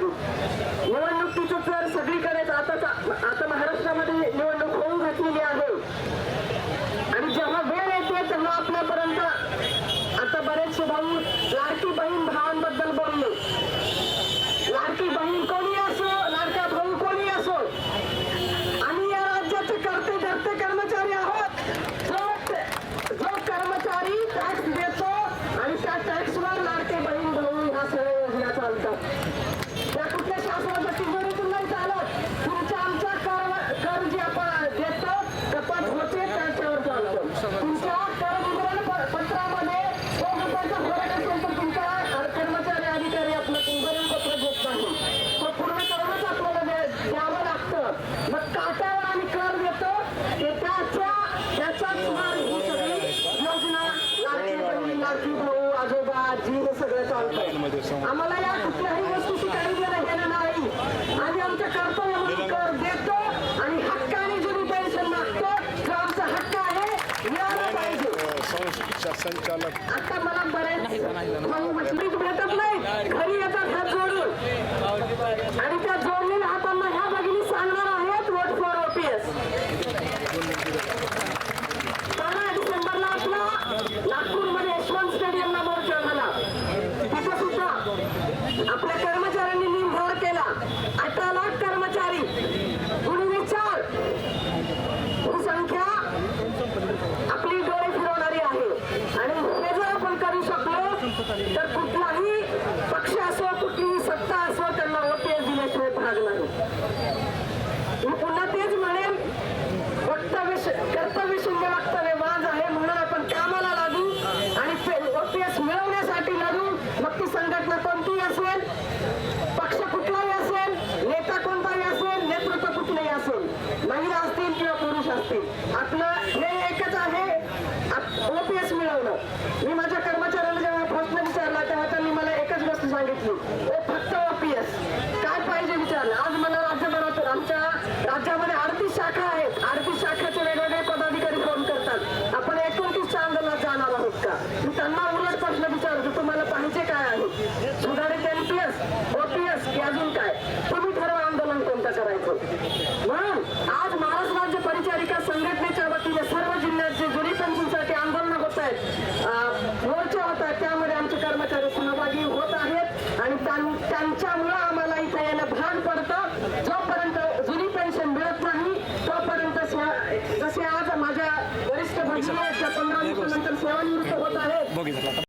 पाहिजे निवडणुकीचं जर सगळीकडेच आता आता महाराष्ट्रामध्ये निवडणूक होऊन घातलेली आहे. आणि जेव्हा वेळ येते तेव्हा आपल्यापर्यंत आता बरेचसे भाऊ लाड आम्हाला या कुठल्याही वस्तूची काही देणं घेणं नाही. आम्ही आमच्या कर्तव्यामध्ये कर देतो आणि हक्काने जुनी पेन्शन मागतो जो आमचा हक्क आहे. मिळाला पाहिजे. संचालक. आता मला मछलीच भेटत नाही. घरी येतात हात जोडून. मी माझ्या कर्मचाऱ्यांना जेव्हा प्रश्न विचारला तेव्हा त्यांनी मला एकच गोष्ट सांगितली. ओ फक्त ओपीएस काय पाहिजे विचारलं? आज मला राज्यभरात आमच्या राज्यामध्ये अडतीस शाखा आहेत. अडतीस शाखाचे वेगवेगळे पदाधिकारी फोन करतात. आपण एकोणतीसच्या आंदोलनात जाणार आहोत का? मी त्यांना उलट प्रश्न विचारतो तुम्हाला पाहिजे काय आहे? सुधारित एमपीएस ओपीएस की अजून काय? तुम्ही ठरवा आंदोलन कोणतं करायचं. Boquita,